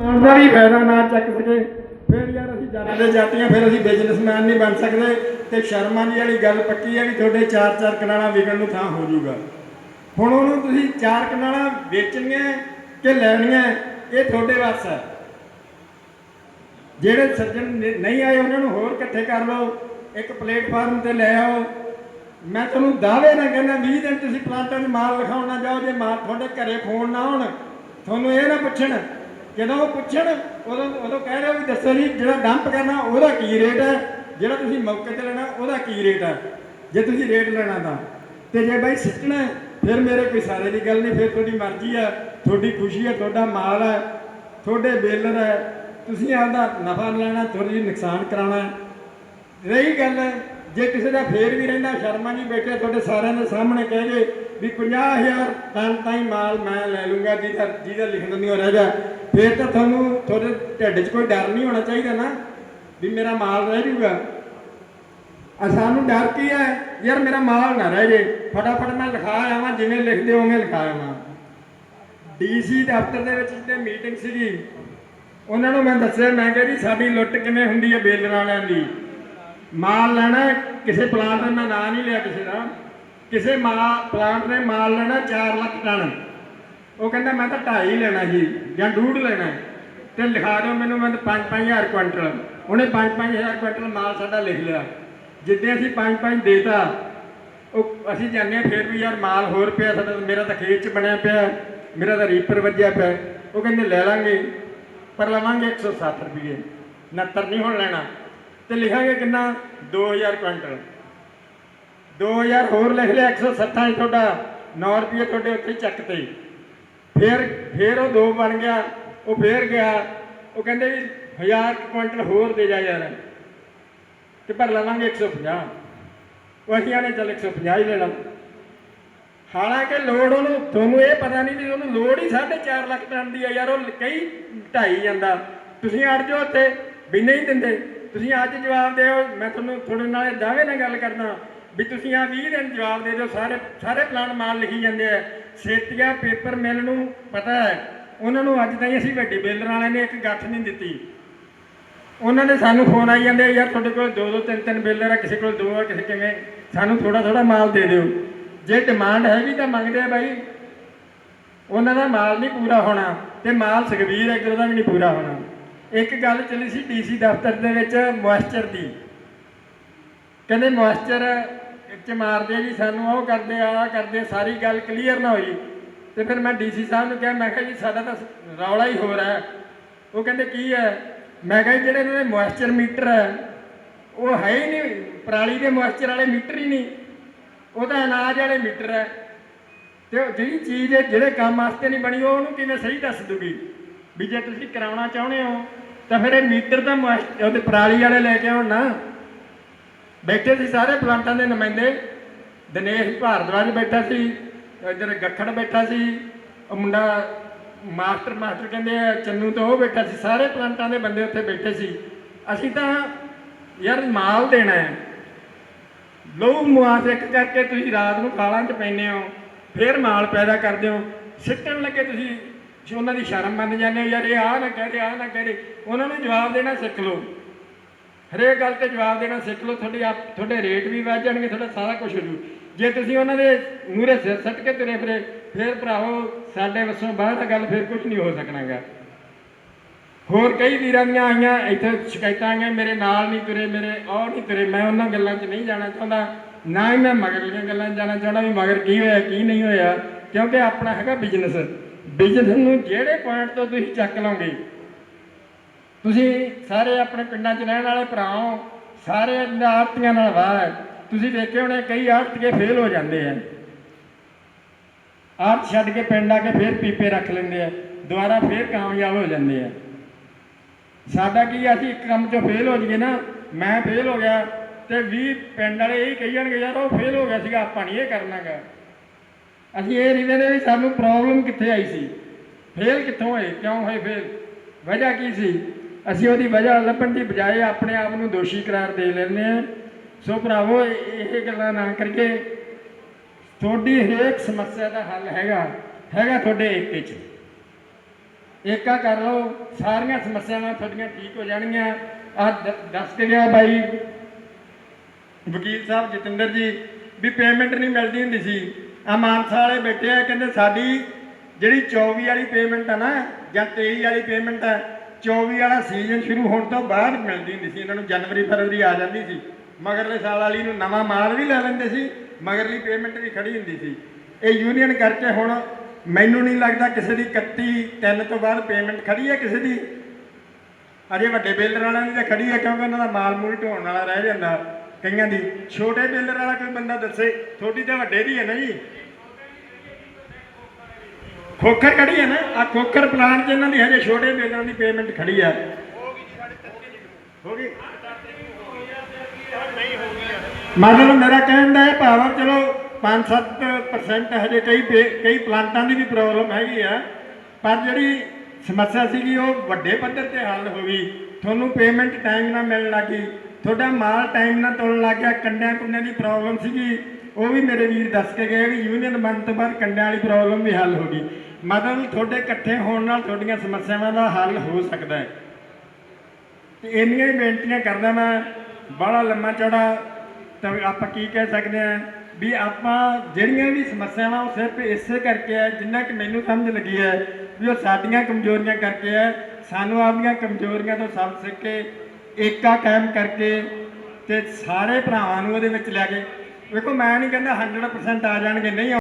ਦਾ ਵੀ ਫਾਇਦਾ ਨਾ ਚੱਕ ਸਕੇ। ਫਿਰ ਯਾਰ ਅਸੀਂ ਜੱਟ ਦੇ ਜਾਤੀਆਂ, ਫਿਰ ਅਸੀਂ ਬਿਜ਼ਨਸਮੈਨ ਨਹੀਂ ਬਣ ਸਕਦੇ। ਤੇ ਸ਼ਰਮਾਂ ਦੀ ਵਾਲੀ ਗੱਲ ਪੱਕੀ ਹੈ ਵੀ ਤੁਹਾਡੇ ਚਾਰ ਚਾਰ ਕਨਾਲਾਂ ਵਿਕਣ ਨੂੰ ਥਾਂ ਹੋ ਜਾਊਗਾ। ਹੁਣ ਉਹਨੂੰ ਤੁਸੀਂ ਚਾਰ ਕਨਾਲਾਂ ਵੇਚਣੀਆਂ ਕਿ ਲੈਣੀਆਂ ਇਹ ਤੁਹਾਡੇ ਵਾਸ ਹੈ। ਜਿਹੜੇ ਸੱਜਣ ਨਹੀਂ ਆਏ, ਉਹਨਾਂ ਨੂੰ ਹੋਰ ਇਕੱਠੇ ਕਰ ਲਓ। ਇੱਕ ਪਲੇਟਫਾਰਮ ਤੇ ਲੈ ਆਓ। ਮੈਂ ਤੁਹਾਨੂੰ ਦਾਅਵੇ ਨਾਲ ਕਹਿੰਦਾ 20 ਦਿਨ ਤੁਸੀਂ ਪਲਾਂਟਾਂ 'ਚ ਮਾਲ ਲਿਖਾਉਣ ਨਾ ਜਾਓ, ਜੇ ਮਾਲ ਤੁਹਾਡੇ ਘਰੇ ਫੋਨ ਨਾ ਆਉਣ, ਤੁਹਾਨੂੰ ਇਹ ਨਾ ਪੁੱਛਣ ਜਦੋਂ ਉਹ ਪੁੱਛਣ, ਉਦੋਂ ਉਦੋਂ ਕਹਿ ਰਹੇ ਵੀ ਦੱਸੋ ਜੀ, ਜਿਹੜਾ ਡੰਪ ਕਰਨਾ, ਉਹਦਾ ਕੀ ਰੇਟ ਹੈ? ਜਿਹੜਾ ਤੁਸੀਂ ਮੌਕੇ ਤੇ ਲੈਣਾ, ਉਹਦਾ ਕੀ ਰੇਟ ਹੈ? ਜੇ ਤੁਸੀਂ ਰੇਟ ਲੈਣਾ ਤਾਂ। ਤੇ ਜੇ ਬਾਈ ਸਿੱਟਣਾ ਫਿਰ ਮੇਰੇ ਕੋਈ ਸਾਰੇ ਦੀ ਗੱਲ ਨਹੀਂ, ਫਿਰ ਤੁਹਾਡੀ ਮਰਜ਼ੀ ਹੈ। ਤੁਹਾਡੀ ਖੁਸ਼ੀ ਹੈ, ਤੁਹਾਡਾ ਮਾਲ ਹੈ, ਤੁਹਾਡੇ ਬੇਲਰ ਹੈ। ਤੁਸੀਂ ਆਪਦਾ ਨਫਾ ਲੈਣਾ ਥੋੜੀ ਨੁਕਸਾਨ ਕਰਾਉਣਾ ਰਹੀ ਗੱਲ ਹੈ ਜੇ ਕਿਸੇ ਦਾ ਫੇਰ ਵੀ ਰਹਿੰਦਾ, ਸ਼ਰਮਾ ਨਹੀਂ ਬੈਠਿਆ ਤੁਹਾਡੇ ਸਾਰਿਆਂ ਦੇ ਸਾਹਮਣੇ ਕਹਿ ਜੇ ਵੀ 50000 ਟਨ ਤਾਈਂ ਮਾਲ ਮੈਂ ਲੈ ਲੂੰਗਾ, ਜਿਹਦਾ ਜਿਹਦਾ ਲਿਖਣ ਨਹੀਂ ਹੋ ਰਹਿ ਜਾ ਫੇਰ ਤਾਂ ਤੁਹਾਨੂੰ ਤੁਹਾਡੇ ਢਿੱਡ 'ਚ ਕੋਈ ਡਰ ਨਹੀਂ ਹੋਣਾ ਚਾਹੀਦਾ ਨਾ ਵੀ ਮੇਰਾ ਮਾਲ ਰਹਿ ਜੂਗਾ ਆ ਸਾਨੂੰ ਡਰ ਕੀ ਹੈ? ਯਾਰ ਮੇਰਾ ਮਾਲ ਨਾ ਰਹਿ ਜੇ। ਫਟਾਫਟ ਮੈਂ ਲਿਖਾ ਆਵਾਂ, ਜਿਵੇਂ ਲਿਖਦੇ ਹੋਗੇ ਲਿਖਾ ਆਵਾਂ। ਡੀਸੀ ਦਫ਼ਤਰ ਦੇ ਵਿੱਚ ਜਿਹਦੇ ਮੀਟਿੰਗ ਸੀਗੀ, ਉਹਨਾਂ ਨੂੰ ਮੈਂ ਦੱਸਿਆ, ਮੈਂ ਕਿਹਾ ਜੀ, ਸਾਡੀ ਲੁੱਟ ਕਿਵੇਂ ਹੁੰਦੀ ਹੈ ਬੇਲਰਾਂ ਵਾਲਿਆਂ ਦੀ? ਮਾਲ ਲੈਣਾ ਕਿਸੇ ਪਲਾਂਟ ਦਾ ਮੈਂ ਨਾਂ ਨਹੀਂ ਲਿਆ ਕਿਸੇ ਦਾ। ਕਿਸੇ ਮਾਲ ਪਲਾਂਟ ਨੇ ਮਾਲ ਲੈਣਾ 4 ਲੱਖ ਟਨ। ਉਹ ਕਹਿੰਦਾ, ਮੈਂ ਤਾਂ 2.5 ਲੈਣਾ ਜੀ ਜਾਂ ਡੂਢ ਲੈਣਾ ਹੈ। ਤੇ ਲਿਖਾ ਦਿਓ ਮੈਨੂੰ, ਮੈਂ 5-5000 ਕੁਇੰਟਲ। ਉਹਨੇ 5-5000 ਕੁਇੰਟਲ ਮਾਲ ਸਾਡਾ ਲਿਖ ਲਿਆ। ਜਿੱਦੇ ਅਸੀਂ 5-5 ਦੇਤਾ, ਉਹ ਅਸੀਂ ਜਾਣਦੇ ਹਾਂ ਫਿਰ ਵੀ ਯਾਰ ਮਾਲ ਹੋਰ ਪਿਆ, ਸਾਡਾ ਮੇਰਾ ਤਾਂ ਖੇਤ 'ਚ ਬਣਿਆ ਪਿਆ, ਮੇਰਾ ਤਾਂ ਰੀਪਰ ਵੱਜਿਆ ਪਿਆ। ਉਹ ਕਹਿੰਦੇ, ਲੈ ਲਾਂਗੇ, ਪਰ ਲਵਾਂਗੇ 160 ਰੁਪਏ 69 ਨਹੀਂ ਹੁਣ ਲੈਣਾ। ਤੇ ਲਿਖਾਂਗੇ ਕਿੰਨਾ? 2000 ਕੁਇੰਟਲ। 2000 ਹੋਰ ਲਿਖ ਲਿਆ 160 ਹੀ ਤੁਹਾਡਾ। 9 ਰੁਪਏ ਤੁਹਾਡੇ ਉੱਥੇ ਚੱਕ ਤੇ। ਫਿਰ ਫਿਰ ਉਹ ਦੋ ਬਣ ਗਿਆ, ਉਹ ਫੇਰ ਗਿਆ। ਉਹ ਕਹਿੰਦੇ ਵੀ 1000 ਕੁਇੰਟਲ ਹੋਰ ਦੇ ਜਾ ਯਾਰ। ਤੇ ਪਰ ਲਵਾਂਗੇ 150 ਉਹ ਅਸੀਂ ਆਨੇ ਚੱਲ 150 ਹੀ ਲੈ ਲਾਂ ਹਾਲਾਂਕਿ ਲੋੜ ਉਹਨੂੰ, ਤੁਹਾਨੂੰ ਇਹ ਪਤਾ ਨਹੀਂ ਵੀ ਉਹਨੂੰ ਲੋੜ ਹੀ 4.5 ਲੱਖ ਟਨ ਦੀ ਆ ਯਾਰ, ਉਹ ਕਈ ਢਾਈ ਜਾਂਦਾ। ਤੁਸੀਂ ਅੜ ਜਾਓ ਉੱਥੇ, ਵੀ ਨਹੀਂ ਦਿੰਦੇ। ਤੁਸੀਂ ਅੱਜ ਜਵਾਬ ਦਿਓ, ਮੈਂ ਤੁਹਾਨੂੰ ਤੁਹਾਡੇ ਨਾਲ ਦਾਅਵੇ ਨਾਲ ਗੱਲ ਕਰਦਾ। ਵੀ ਤੁਸੀਂ ਆ 20 ਦਿਨ ਜਵਾਬ ਦੇ ਦਿਓ ਸਾਰੇ ਸਾਰੇ ਪਲਾਨ ਮਾਲ ਲਿਖੀ ਜਾਂਦੇ ਆ। ਸੇਤੀਆ ਪੇਪਰ ਮਿਲ ਨੂੰ ਪਤਾ ਹੈ ਉਹਨਾਂ ਨੂੰ ਅੱਜ ਤਾਈਂ ਅਸੀਂ ਵੱਡੀ ਬੇਲਰ ਵਾਲਿਆਂ ਨੇ ਇੱਕ ਗੱਠ ਨਹੀਂ ਦਿੱਤੀ। ਉਹਨਾਂ ਨੇ ਸਾਨੂੰ ਫੋਨ ਆਈ ਜਾਂਦੇ ਆ, ਯਾਰ ਤੁਹਾਡੇ ਕੋਲ ਦੋ ਦੋ ਤਿੰਨ ਤਿੰਨ ਬੇਲਰ ਆ ਕਿਸੇ ਕੋਲ ਦੋ ਆ ਕਿਸੇ ਕਿਵੇਂ? ਸਾਨੂੰ ਥੋੜਾ ਥੋੜਾ ਮਾਲ ਦੇ ਦਿਓ। ਜੇ ਡਿਮਾਂਡ ਹੈਗੀ ਤਾਂ ਮੰਗਦੇ ਆ ਬਾਈ। ਉਹਨਾਂ ਦਾ ਮਾਲ ਨਹੀਂ ਪੂਰਾ ਹੋਣਾ ਤੇ ਮਾਲ ਸੁਖਬੀਰ ਐਗਰੋ ਦਾ ਵੀ ਨਹੀਂ ਪੂਰਾ ਹੋਣਾ। ਇੱਕ ਗੱਲ ਚੱਲੀ ਸੀ ਡੀਸੀ ਦਫ਼ਤਰ ਦੇ ਵਿੱਚ ਮੋਇਸਚਰ ਦੀ। ਕਹਿੰਦੇ ਮੋਇਸਚਰ ਚ ਮਾਰਦੇ ਆ ਜੀ ਸਾਨੂੰ, ਉਹ ਕਰਦੇ ਆ ਆਹ ਕਰਦੇ, ਸਾਰੀ ਗੱਲ ਕਲੀਅਰ ਨਾ ਹੋਈ। ਤੇ ਫਿਰ ਮੈਂ ਡੀਸੀ ਸਾਹਿਬ ਨੂੰ ਕਿਹਾ, ਮੈਂ ਕਿਹਾ ਜੀ, ਸਾਡਾ ਤਾਂ ਰੌਲਾ ਹੀ ਹੋ। ਰਿਹਾ ਉਹ ਕਹਿੰਦੇ, ਕੀ ਹੈ? ਮੈਂ ਕਿਹਾ ਜੀ, ਜਿਹੜੇ ਇਹਨਾਂ ਦੇ ਮੋਇਸਚਰ ਮੀਟਰ ਹੈ, ਉਹ ਹੈ ਹੀ ਨਹੀਂ, ਪਰਾਲੀ ਦੇ ਮੋਇਸਚਰ ਵਾਲੇ ਮੀਟਰ ਹੀ ਨਹੀਂ। ਉਹ ਤਾਂ ਅਨਾਜ ਵਾਲੇ ਮੀਟਰ ਹੈ। ਤੇ ਉਹ ਜਿਹੜੀ ਚੀਜ਼ ਜਿਹੜੇ ਕੰਮ ਵਾਸਤੇ ਨਹੀਂ ਬਣੀ, ਉਹ ਉਹਨੂੰ ਕਿਵੇਂ ਸਹੀ ਦੱਸ ਦੂਗੀ? ਵੀ ਜੇ ਤੁਸੀਂ ਕਰਾਉਣਾ ਚਾਹੁੰਦੇ ਹੋ, ਤਾਂ ਫਿਰ ਇਹ ਮੀਟਰ ਤਾਂ ਮੋਇਸ- ਉਹਦੇ ਪਰਾਲੀ ਵਾਲੇ ਲੈ ਕੇ ਆਉਣ ਨਾ। ਬੈਠੇ ਸੀ ਸਾਰੇ ਪਲਾਂਟਾਂ ਦੇ ਨੁਮਾਇੰਦੇ। ਦਿਨੇਸ਼ ਭਾਰਦਵਾਜ ਬੈਠਾ ਸੀ, ਇੱਧਰ ਗੱਖੜ ਬੈਠਾ ਸੀ, ਉਹ ਮੁੰਡਾ ਮਾਸਟਰ ਮਾਸਟਰ ਕਹਿੰਦੇ ਆ, ਚੰਨੂ ਤੋਂ ਉਹ ਬੈਠਾ ਸੀ, ਸਾਰੇ ਪਲਾਂਟਾਂ ਦੇ ਬੰਦੇ ਉੱਥੇ ਬੈਠੇ ਸੀ। ਅਸੀਂ ਤਾਂ ਯਾਰ ਮਾਲ ਦੇਣਾ ਹੈ। ਲੋਹ ਮੁਆਸ ਕਰਕੇ ਤੁਸੀਂ ਰਾਤ ਨੂੰ ਕਾਲਾਂ 'ਚ ਪੈਂਦੇ ਹੋ, ਫਿਰ ਮਾਲ ਪੈਦਾ ਕਰਦੇ ਹੋ। ਸਿੱਟਣ ਲੱਗੇ ਤੁਸੀਂ ਉਹਨਾਂ ਦੀ ਸ਼ਰਮ ਮੰਨ ਜਾਂਦੇ ਹੋ, ਯਾਰ ਇਹ ਆਹ ਨਾ ਕਹਦੇ, ਆਹ ਨਾ ਕਹਦੇ, ਉਹਨਾਂ ਨੂੰ ਜਵਾਬ ਦੇਣਾ ਸਿੱਖ ਲਓ। ਹਰੇਕ ਗੱਲ ਤੇ ਜਵਾਬ ਦੇਣਾ ਸਿੱਖ ਲਓ, ਤੁਹਾਡੇ ਆਪ, ਤੁਹਾਡੇ ਰੇਟ ਵੀ ਵੱਧ ਜਾਣਗੇ, ਤੁਹਾਡਾ ਸਾਰਾ ਕੁਝ ਹੋ ਜੂ। ਜੇ ਤੁਸੀਂ ਉਹਨਾਂ ਦੇ ਮੂਹਰੇ ਸਿਰ ਸੱਟ ਕੇ ਤੁਰੇ ਫਿਰੇ, ਫਿਰ ਭਰਾਵੋ, ਸਾਡੇ ਵੱਸੋਂ ਬਾਹਰ ਤਾਂ ਗੱਲ, ਫਿਰ ਕੁਝ ਨਹੀਂ ਹੋ ਸਕਣਾਗਾ। ਹੋਰ ਕਈ ਵੀਰਾਂ ਦੀਆਂ ਆਈਆਂ, ਇੱਥੇ ਸ਼ਿਕਾਇਤਾਂ ਆਈਆਂ, ਮੇਰੇ ਨਾਲ ਨਹੀਂ ਤੁਰੇ, ਮੇਰੇ ਉਹ ਨਹੀਂ ਤੁਰੇ, ਮੈਂ ਉਹਨਾਂ ਗੱਲਾਂ 'ਚ ਨਹੀਂ ਜਾਣਾ ਚਾਹੁੰਦਾ, ਨਾ ਹੀ ਮੈਂ ਮਗਰਲੀਆਂ ਗੱਲਾਂ 'ਚ ਜਾਣਾ ਚਾਹੁੰਦਾ ਵੀ ਮਗਰ ਕੀ ਹੋਇਆ, ਕੀ ਨਹੀਂ ਹੋਇਆ, ਕਿਉਂਕਿ ਆਪਣਾ ਹੈਗਾ ਬਿਜ਼ਨਸ ਬਿਜ਼ਨਸ ਨੂੰ ਜਿਹੜੇ ਪੁਆਇੰਟ ਤੋਂ ਤੁਸੀਂ ਚੱਕ ਲਓਗੇ ਤੁਸੀਂ ਸਾਰੇ ਆਪਣੇ ਪਿੰਡਾਂ 'ਚ ਰਹਿਣ ਵਾਲੇ ਭਰਾ ਹੋ ਸਾਰੇ ਆੜਤੀਆਂ ਨਾਲ ਵਾਹ ਹੈ। ਤੁਸੀਂ ਦੇਖੇ ਹੋਣੇ, ਕਈ ਆੜਤੀਏ ਫੇਲ ਹੋ ਜਾਂਦੇ ਆ। ਆੜਤ ਛੱਡ ਕੇ ਪਿੰਡ ਆ ਕੇ ਫੇਰ ਪੀਪੇ ਰੱਖ ਲੈਂਦੇ ਆ, ਦੁਬਾਰਾ ਫੇਰ ਕਾਮਯਾਬ ਹੋ ਜਾਂਦੇ ਆ। ਸਾਡਾ ਕੀ ਅਸੀਂ ਇੱਕ ਕੰਮ 'ਚੋਂ ਫੇਲ ਹੋ ਜਾਈਏ ਨਾ, ਮੈਂ ਫੇਲ ਹੋ ਗਿਆ ਤੇ 20 ਪਿੰਡ ਵਾਲੇ ਇਹੀ ਕਹੀ ਜਾਣਗੇ ਯਾਰ ਉਹ ਫੇਲ ਹੋ ਗਿਆ ਸੀਗਾ, ਆਪਾਂ ਨਹੀਂ ਇਹ ਕਰਨਾਗਾ। ਅਸੀਂ ਇਹ ਨਹੀਂ ਕਹਿੰਦੇ ਵੀ ਸਾਨੂੰ ਪ੍ਰੋਬਲਮ ਕਿੱਥੇ ਆਈ ਸੀ। ਫੇਲ ਕਿੱਥੋਂ ਹੋਏ ਕਿਉਂ ਹੋਏ ਫੇਲ ਵਜ੍ਹਾ ਕੀ ਸੀ? ਅਸੀਂ ਉਹਦੀ ਵਜ੍ਹਾ ਲੱਭਣ ਦੀ ਬਜਾਏ ਆਪਣੇ ਆਪ ਨੂੰ ਦੋਸ਼ੀ ਕਰਾਰ ਦੇ ਲੈਂਦੇ ਆ ਸੋ ਭਰਾਵੋ, ਇਹ ਗੱਲਾਂ ਨਾ ਕਰਕੇ ਤੁਹਾਡੀ ਹਰੇਕ ਸਮੱਸਿਆ ਦਾ ਹੱਲ ਹੈਗਾ। ਹੈਗਾ ਤੁਹਾਡੇ ਏਕੇ 'ਚ। ਏਕਾ ਕਰ ਲਓ, ਸਾਰੀਆਂ ਸਮੱਸਿਆਵਾਂ ਤੁਹਾਡੀਆਂ ਠੀਕ ਹੋ ਜਾਣਗੀਆਂ। ਆ ਦੱਸ ਕੇ ਗਿਆ ਬਾਈ ਵਕੀਲ ਸਾਹਿਬ ਜਤਿੰਦਰ ਜੀ ਵੀ ਪੇਮੈਂਟ ਨਹੀਂ ਮਿਲਦੀ ਹੁੰਦੀ ਸੀ। ਆ ਮਾਨਸਾ ਵਾਲੇ ਬੈਠੇ ਆ, ਕਹਿੰਦੇ ਸਾਡੀ ਜਿਹੜੀ 24 ਵਾਲੀ ਪੇਮੈਂਟ ਆ ਨਾ ਜਾਂ 23 ਵਾਲੀ ਪੇਮੈਂਟ ਆ 24 ਵਾਲਾ ਸੀਜ਼ਨ ਸ਼ੁਰੂ ਹੋਣ ਤੋਂ ਬਾਅਦ ਮਿਲਦੀ ਹੁੰਦੀ ਸੀ। ਇਹਨਾਂ ਨੂੰ ਜਨਵਰੀ, ਫਰਵਰੀ ਆ ਜਾਂਦੀ ਸੀ। ਮਗਰਲੇ ਸਾਲ ਵਾਲੀ ਨੂੰ ਨਵਾਂ ਮਾਲ ਵੀ ਲੈ ਲੈਂਦੇ ਸੀ। ਮਗਰਲੀ ਪੇਮੈਂਟ ਵੀ ਖੜੀ ਹੁੰਦੀ ਸੀ। ਇਹ ਯੂਨੀਅਨ ਕਰਕੇ ਹੁਣ ਮੈਨੂੰ ਨਹੀਂ ਲੱਗਦਾ ਕਿਸੇ ਦੀ 31 ਤਿੰਨ ਤੋਂ ਬਾਅਦ ਪੇਮੈਂਟ ਖੜੀ ਹੈ ਕਿਸੇ ਦੀ। ਅਜੇ ਵੱਡੇ ਬੇਲਰ ਵਾਲਿਆਂ ਦੀ ਤਾਂ ਖੜੀ ਹੈ ਕਿਉਂਕਿ ਉਹਨਾਂ ਦਾ ਮਾਲ ਮੂਲ ਢੋਣ ਵਾਲਾ ਰਹਿ ਜਾਂਦਾ ਕਈਆਂ ਦੀ। ਛੋਟੇ ਬੇਲਰ ਵਾਲਾ ਕੋਈ ਬੰਦਾ ਦੱਸੇ ਤੁਹਾਡੀ ਤਾਂ ਵੱਡੇ ਦੀ ਹੈ ਨਾ ਜੀ। ਖੋਖਰ ਖੜੀ ਹੈ ਨਾ ਆ ਖੋਖਰ ਪਲਾਂਟ 'ਚ ਇਹਨਾਂ ਦੀ ਹਜੇ ਛੋਟੇ ਬੇਲਰਾਂ ਦੀ ਪੇਮੈਂਟ ਖੜੀ ਹੈ ਹੋ ਗਈ ਮਤਲਬ ਮੇਰਾ ਕਹਿਣ ਦਾ ਇਹ ਭਾਵ ਚਲੋ 5-7% ਹਜੇ ਕਈ ਪੇ- ਕਈ ਪਲਾਂਟਾਂ ਦੀ ਵੀ ਪ੍ਰੋਬਲਮ ਹੈਗੀ ਆ, ਪਰ ਜਿਹੜੀ ਸਮੱਸਿਆ ਸੀਗੀ ਉਹ ਵੱਡੇ ਪੱਧਰ ਤੇ ਹੱਲ ਹੋ ਗਈ। ਤੁਹਾਨੂੰ ਪੇਮੈਂਟ ਟਾਈਮ ਨਾਲ ਮਿਲਣ ਲੱਗੀ ਤੁਹਾਡਾ ਮਾਲ ਟਾਈਮ ਨਾਲ ਤੁਲਣ ਲੱਗ ਗਿਆ ਕੰਡਿਆਂ ਕੁੰਡਿਆਂ ਦੀ ਪ੍ਰੋਬਲਮ ਸੀਗੀ। ਉਹ ਵੀ ਮੇਰੇ ਵੀਰ ਦੱਸ ਕੇ ਗਏ ਵੀ ਯੂਨੀਅਨ ਬਣਨ ਤੋਂ ਬਾਅਦ ਕੰਡਿਆਂ ਵਾਲੀ ਪ੍ਰੋਬਲਮ ਵੀ ਹੱਲ ਹੋ ਗਈ। ਮਤਲਬ ਤੁਹਾਡੇ ਇਕੱਠੇ ਹੋਣ ਨਾਲ ਤੁਹਾਡੀਆਂ ਸਮੱਸਿਆਵਾਂ ਦਾ ਹੱਲ ਹੋ ਸਕਦਾ ਹੈ। ਤੇ ਇੰਨੀਆਂ ਹੀ ਬੇਨਤੀਆਂ ਕਰਦਾ ਮੈਂ ਬੜਾ ਲੰਮਾ ਚੌੜਾ, ਤਾਂ ਆਪਾਂ ਕੀ ਕਹਿ ਸਕਦੇ ਆ ਵੀ ਆਪਾਂ ਜਿਹੜੀਆਂ ਵੀ ਸਮੱਸਿਆਵਾਂ ਉਹ ਸਿਰਫ ਇਸੇ ਕਰਕੇ ਆ ਜਿੰਨਾ ਕਿ ਮੈਨੂੰ ਸਮਝ ਲੱਗੀ ਹੈ ਵੀ ਉਹ ਸਾਡੀਆਂ ਕਮਜ਼ੋਰੀਆਂ ਕਰਕੇ ਆ ਸਾਨੂੰ ਆਪਣੀਆਂ ਕਮਜ਼ੋਰੀਆਂ ਤੋਂ ਸਬਕ ਸਿੱਖ ਕੇ ਏਕਾ ਕਾਇਮ ਕਰਕੇ ਤੇ ਸਾਰੇ ਭਰਾਵਾਂ ਨੂੰ ਉਹਦੇ ਵਿੱਚ ਲੈ ਕੇ ਵੇਖੋ ਮੈਂ ਨਹੀਂ ਕਹਿੰਦਾ 100% ਆ ਜਾਣਗੇ ਨਹੀਂ